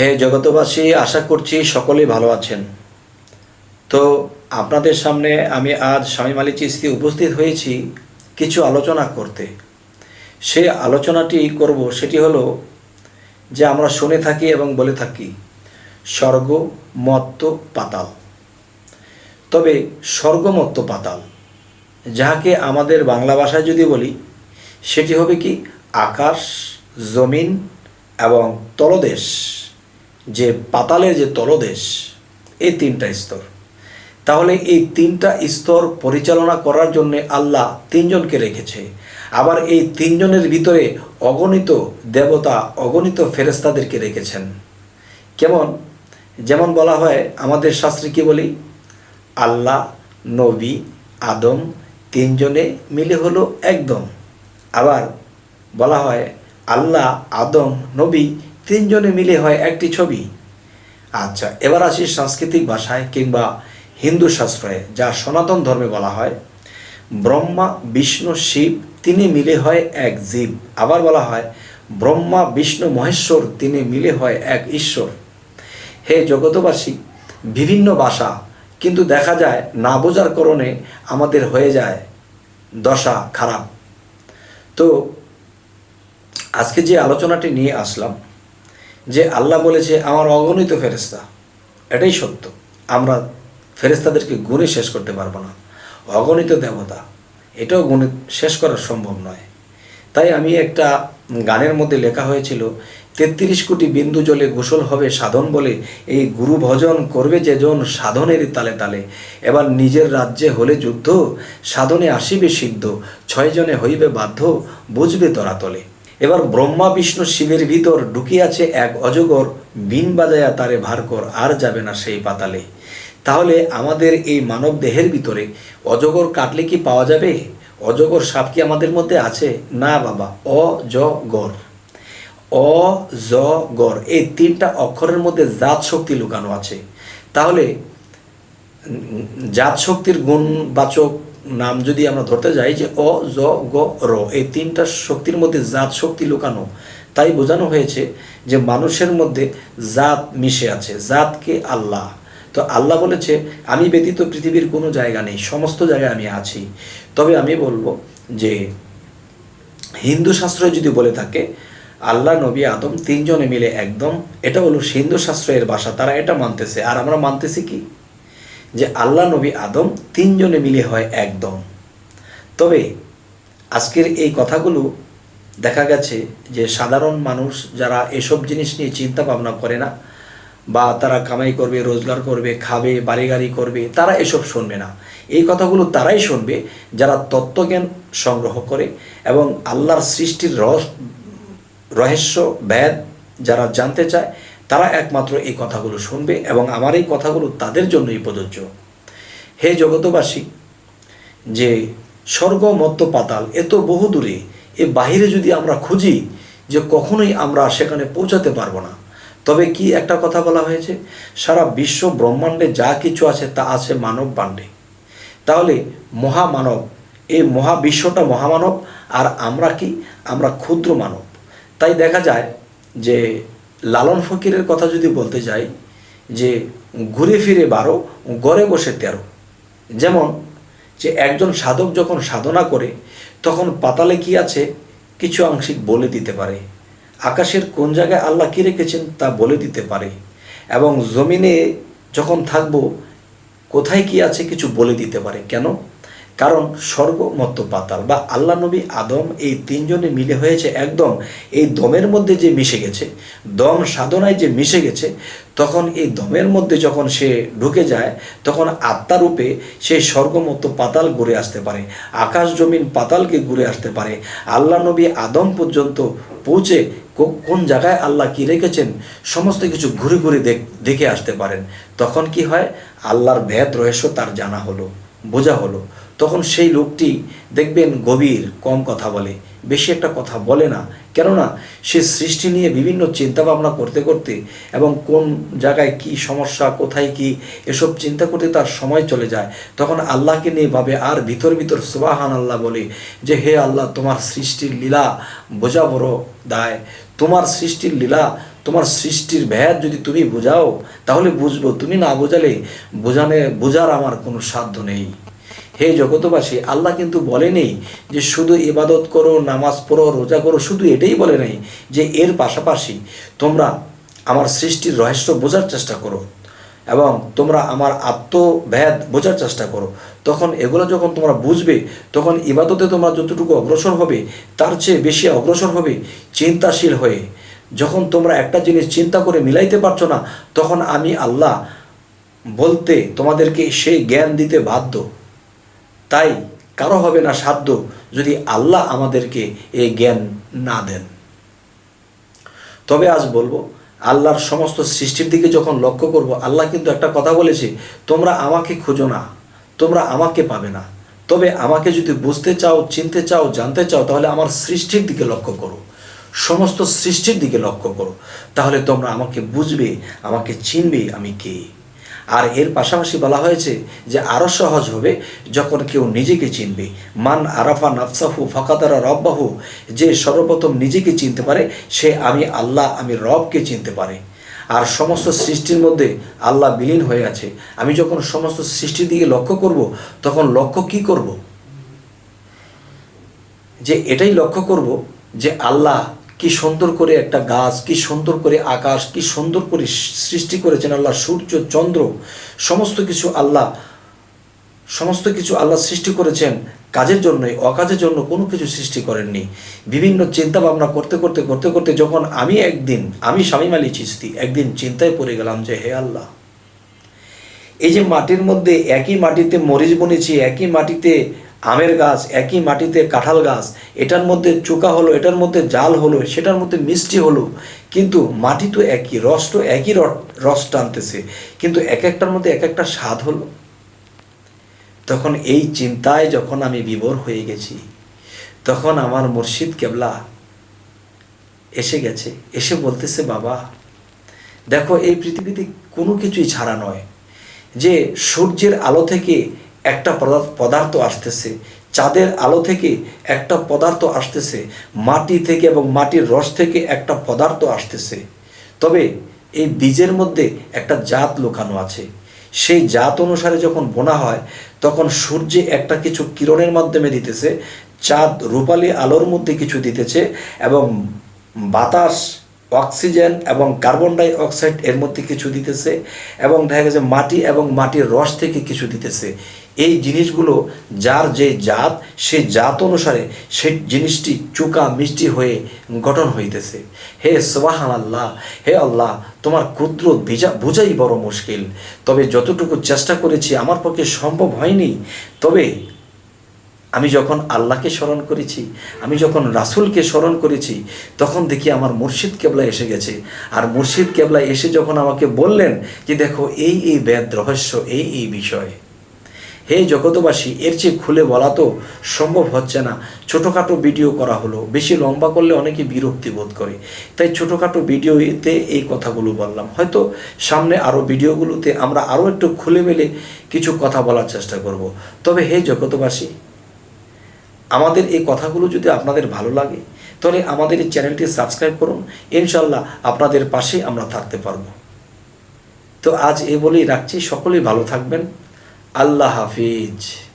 হে জগতবাসী আশা করছি সকলেই ভালো আছেন। তো আপনাদের সামনে আমি আজ স্বামী মালি চিস্তি উপস্থিত হয়েছি কিছু আলোচনা করতে। সে আলোচনাটি করব সেটি হলো যে আমরা শুনে থাকি এবং বলে থাকি, স্বর্গ মত্ত পাতাল। তবে স্বর্গমত্ত পাতাল, যাহাকে আমাদের বাংলা ভাষায় যদি বলি, সেটি হবে কি আকাশ, জমিন এবং তলদেশ। যে পাতালের যে তলদেশ, এই তিনটা স্তর। তাহলে এই তিনটা স্তর পরিচালনা করার জন্য আল্লাহ তিনজনকে রেখেছে। আবার এই তিনজনের ভিতরে অগণিত দেবতা, অগণিত ফেরেস্তাদেরকে রেখেছেন। কেমন? যেমন বলা হয়, আমাদের শাস্ত্রে কি বলি? আল্লাহ, নবী, আদম তিনজনে মিলে হলো একদম। আবার বলা হয়, আল্লাহ, আদম, নবী তিনজনে মিলে হয় একটি ছবি। আচ্ছা এবার আসি সাংস্কৃতিক ভাষায় কিংবা হিন্দু শাস্ত্রে যা সনাতন ধর্মে বলা হয়। ব্রহ্মা, বিষ্ণু, শিব তিনি মিলে হয় এক জীব। আবার বলা হয়, ব্রহ্মা, বিষ্ণু, মহেশ্বর তিনি মিলে হয় এক ঈশ্বর। হে জগতবাসী বিভিন্ন ভাষা, কিন্তু দেখা যায় না বোঝার কারণে আমাদের হয়ে যায় দশা খারাপ। তো, আজকে যে আলোচনাটি নিয়ে আসলাম যে আল্লাহ বলেছে, আমার অগণিত ফেরেস্তা এটাই সত্য। আমরা ফেরেস্তাদেরকে গুণে শেষ করতে পারব না। অগণিত দেবতা, এটাও গুণে শেষ করা সম্ভব নয়। তাই আমি একটা গানের মধ্যে লেখা হয়েছিল, তেত্রিশ কোটি বিন্দু জলে গোসল হবে সাধন বলে, এই গুরু ভজন করবে যেজন সাধনের তালে তালে। এবার নিজের রাজ্যে হলে যুদ্ধ, সাধনে আসিবে সিদ্ধ ছয়জনে হইবে বাধ্য, বুঝবে তরাতলে। এবার ব্রহ্মা বিষ্ণু শিবের ভিতর ঢুকিয়াছে এক অজগর, বিন বাজায়া তারে ভার কর, আর যাবে না সেই পাতালে। তাহলে আমাদের এই মানব দেহের ভিতরে অজগর কাটলে কি পাওয়া যাবে? অজগর সাপ কি আমাদের মধ্যে আছে? না বাবা অ জ গর অ জ গর এই তিনটা অক্ষরের মধ্যে জাত শক্তি লুকানো আছে। তাহলে জাত শক্তির গুণবাচক নাম যদি আমরা ধরতে যাই যে অ, জ, গ, র, এই তিনটা শক্তির মধ্যে জাত শক্তি লুকানো, তাই বোঝানো হয়েছে যে মানুষের মধ্যে জাত মিশে আছে, জাতকে আল্লাহ। তো আল্লাহ বলেছে, আমি ব্যতীত পৃথিবীর কোনো জায়গা নেই, সমস্ত জায়গায় আমি আছি। তবে আমি বলব যে হিন্দু শাস্ত্র যদি বলে থাকে, আল্লাহ, নবী, আদম তিনজনে মিলে একদম, এটা হলো হিন্দু শাস্ত্রের ভাষা, তারা এটা মানতেছে। আর আমরা মানতেছি কি? যে আল্লাহ নবী আদম তিনজনে মিলে হয় একদম। তবে আজকের এই কথাগুলো দেখা গেছে যে সাধারণ মানুষ যারা এসব জিনিস নিয়ে চিন্তা ভাবনা করে না, বা তারা কামাই করবে, রোজগার করবে, খাবে বাড়ি গাড়ি করবে, তারা এসব শুনবে না। এই কথাগুলো তারাই শুনবে যারা তত্ত্বজ্ঞান সংগ্রহ করে এবং আল্লাহর সৃষ্টির রহস্য ব্যাদ যারা জানতে চায় তারা একমাত্র এই কথাগুলো শুনবে এবং আমার এই কথাগুলো তাদের জন্যই প্রযোজ্য। হে জগতবাসী যে স্বর্গ মত্ত পাতাল এত বহু দূরে, এ বাহিরে যদি আমরা খুঁজি যে কখনোই আমরা সেখানে পৌঁছাতে পারব না, তবে কি একটা কথা বলা হয়েছে? সারা বিশ্ব ব্রহ্মাণ্ডে যা কিছু আছে তা আছে মানব বাণ্ডে। তাহলে মহামানব এই মহাবিশ্বটা মহামানব, আর আমরা কি? আমরা ক্ষুদ্র মানব। তাই দেখা যায় যে লালন ফকিরের কথা যদি বলতে যাই, যে ঘুরে ফিরে বারো, গড়ে বসে তেরো। যেমন যে একজন সাধক যখন সাধনা করে, তখন পাতালে কি আছে? কিছু আংশিক বলে দিতে পারে। আকাশের কোন জায়গায় আল্লাহ কী রেখেছেন তা বলে দিতে পারে। এবং জমিনে যখন থাকব, কোথায় কি আছে কিছু বলে দিতে পারে। কেন? কারণ স্বর্গ, মত্ত, পাতাল বা আল্লাহ, নবী, আদম এই তিনজনে মিলে হয়েছে একদম এই দমের মধ্যে যে মিশে গেছে। দম সাধনায় যে মিশে গেছে, তখন এই দমের মধ্যে যখন সে ঢুকে যায়, তখন আত্মারূপে সেই স্বর্গমত্ত পাতাল ঘুরে আসতে পারে, আকাশ জমিন পাতালকে ঘুরে আসতে পারে। আল্লাহ, নবী, আদম পর্যন্ত পৌঁছে কোন জায়গায় আল্লাহ কি রেখেছেন, সমস্ত কিছু ঘুরে ঘুরে দেখে আসতে পারেন। তখন কি হয়? আল্লাহর ভেদ রহস্য তার জানা হলো, বোঝা হলো। তখন সেই লোকটি দেখবেন গভীর, কম কথা বলে। বেশি একটা কথা বলে না। কেননা, সে সৃষ্টি নিয়ে বিভিন্ন চিন্তা ভাবনা করতে করতে এবং কোন জায়গায় কি সমস্যা, কোথায় কি, এসব চিন্তা করতে তার সময় চলে যায়। তখন আল্লাহকে নিয়ে ভাবে, আর ভিতর ভিতর সুবাহান আল্লাহ বলে যে, হে আল্লাহ, তোমার সৃষ্টির লীলা বোঝা বড় দায়। তোমার সৃষ্টির লীলা, তোমার সৃষ্টির ভেদ যদি তুমি বোঝাও, তাহলে বুঝব। তুমি না বোঝালে বোঝানে, বোঝার আমার কোনো সাধ্য নেই। হে জগতবাসী আল্লাহ কিন্তু বলেনি যে শুধু ইবাদত করো, নামাজ পড়ো, রোজা করো, শুধু এটাই বলে নাই যে এর পাশাপাশি তোমরা আমার সৃষ্টির রহস্য বোঝার চেষ্টা করো এবং তোমরা আমার আত্মভেদ বোঝার চেষ্টা করো। তখন এগুলো যখন তোমরা বুঝবে, তখন ইবাদতে তোমরা যতটুকু অগ্রসর হবে, তার চেয়ে বেশি অগ্রসর হবে চিন্তাশীল হয়ে। যখন তোমরা একটা জিনিস চিন্তা করে মিলাইতে পারছ না, তখন আমি আল্লাহ বলতে তোমাদেরকে সেই জ্ঞান দিতে বাধ্য। তাই কারও হবে না সাধ্য যদি আল্লাহ আমাদেরকে এই জ্ঞান না দেন। তবে আজ বলব, আল্লাহর সমস্ত সৃষ্টির দিকে যখন লক্ষ্য করব, আল্লাহ কিন্তু একটা কথা বলেছে, তোমরা আমাকে খুঁজো না, তোমরা আমাকে পাবে না। তবে আমাকে যদি বুঝতে চাও, চিনতে চাও, জানতে চাও, তাহলে আমার সৃষ্টির দিকে লক্ষ্য করো। সমস্ত সৃষ্টির দিকে লক্ষ্য করো। তাহলে তোমরা আমাকে বুঝবে, আমাকে চিনবে আমি কে। আর এর পাশাপাশি বলা হয়েছে যে আরও সহজ হবে যখন কেউ নিজেকে চিনবে। মান আরাফা নাফসাহু ফাকাতারা রব্বাহু, যে সর্বপ্রথম নিজেকে চিনতে পারে, সে আমি আল্লাহ, আমি রবকে চিনতে পারে। আর সমস্ত সৃষ্টির মধ্যে আল্লাহ বিলীন হয়ে আছে। আমি যখন সমস্ত সৃষ্টির দিকে লক্ষ্য করব, তখন লক্ষ্য কি করব? যে এটাই লক্ষ্য করব যে আল্লাহ কি সুন্দর করে একটা গাছ, কি সুন্দর করে আকাশ, কি সুন্দর করে সৃষ্টি করেছেন আল্লাহ, সূর্য, চন্দ্র, সমস্ত কিছু আল্লাহ, সমস্ত কিছু আল্লাহ সৃষ্টি করেছেন কাজের জন্যই, অকাজের জন্য কোনো কিছু সৃষ্টি করেননি। বিভিন্ন চিন্তা ভাবনা করতে করতে করতে করতে যখন আমি একদিন, আমি স্বামী মালি চিস্তি, একদিন চিন্তায় পড়ে গেলাম যে, হে আল্লাহ, এই যে মাটির মধ্যে একই মাটিতে মরিচ বনেছি, একই মাটিতে আমের গাছ, একই মাটিতে কাঁঠাল গাছ, এটার মধ্যে চোকা হলো, এটার মধ্যে জাল হলো, সেটার মধ্যে মিষ্টি হলো। কিন্তু মাটি তো একই, রস তো একই রস টানতেছে। কিন্তু এক একটার মধ্যে এক একটা স্বাদ হলো। তখন এই চিন্তায় যখন আমি বিভোর হয়ে গেছি, তখন আমার মুর্শিদ কেবলা এসে গেছে, এসে বলতেছে, বাবা, দেখো, এই পৃথিবীতে কোনো কিছুই ছাড়া নয়। যে সূর্যের আলো থেকে একটা পদার্থ- আসতেছে। চাঁদের আলো থেকে একটা পদার্থ আসতেছে। মাটি থেকে এবং মাটির রস থেকে একটা পদার্থ আসতেছে। তবে এই বীজের মধ্যে একটা জাত লুকানো আছে। সেই জাত অনুসারে যখন বোনা হয়, তখন সূর্যে একটা কিছু কিরণের মাধ্যমে দিতেছে। চাঁদ রূপালী আলোর মধ্যে কিছু দিতেছে এবং বাতাস, অক্সিজেন এবং কার্বন ডাই অক্সাইড এর মধ্যে কিছু দিতেছে এবং দেখা গেছে মাটি এবং মাটির রস থেকে কিছু দিতেছে। এই জিনিসগুলো যার যে জাত, সে জাত অনুসারে সেই জিনিসটি চুকা মিষ্টি হয়ে গঠন হইতেছে। হে সোবাহান আল্লাহ হে আল্লাহ, তোমার ক্ষুদ্র ভিজা বোঝাই বড় মুশকিল। তবে যতটুকু চেষ্টা করেছি আমার পক্ষে সম্ভব হয়নি, তবে আমি যখন আল্লাহকে স্মরণ করেছি, আমি যখন রাসূলকে স্মরণ করেছি, তখন দেখি আমার মুর্শিদ কেবলা এসে গেছে। আর মুর্শিদ কেবলা এসে যখন আমাকে বললেন যে, দেখো, এই এই বেদ রহস্য, এই এই বিষয়। হে জগতবাসী এর চেয়ে খুলে বলা তো সম্ভব হচ্ছে না। ছোটোখাটো ভিডিও করা হলো। বেশি লম্বা করলে অনেকে বিরক্তি বোধ করে। তাই ছোটোখাটো ভিডিওতে এই কথাগুলো বললাম। হয়তো সামনে আরও ভিডিওগুলোতে আমরা আরও একটু খুলে মেলে কিছু কথা বলার চেষ্টা করব। তবে হে জগতবাসী আমাদের এই কথাগুলো যদি আপনাদের ভালো লাগে, তাহলে আমাদের এই চ্যানেলটি সাবস্ক্রাইব করুন। ইনশাল্লাহ আপনাদের পাশে আমরা থাকতে পারব। তো আজ এ বলেই রাখছি। সকলেই ভালো থাকবেন। আল্লাহ হাফিজ।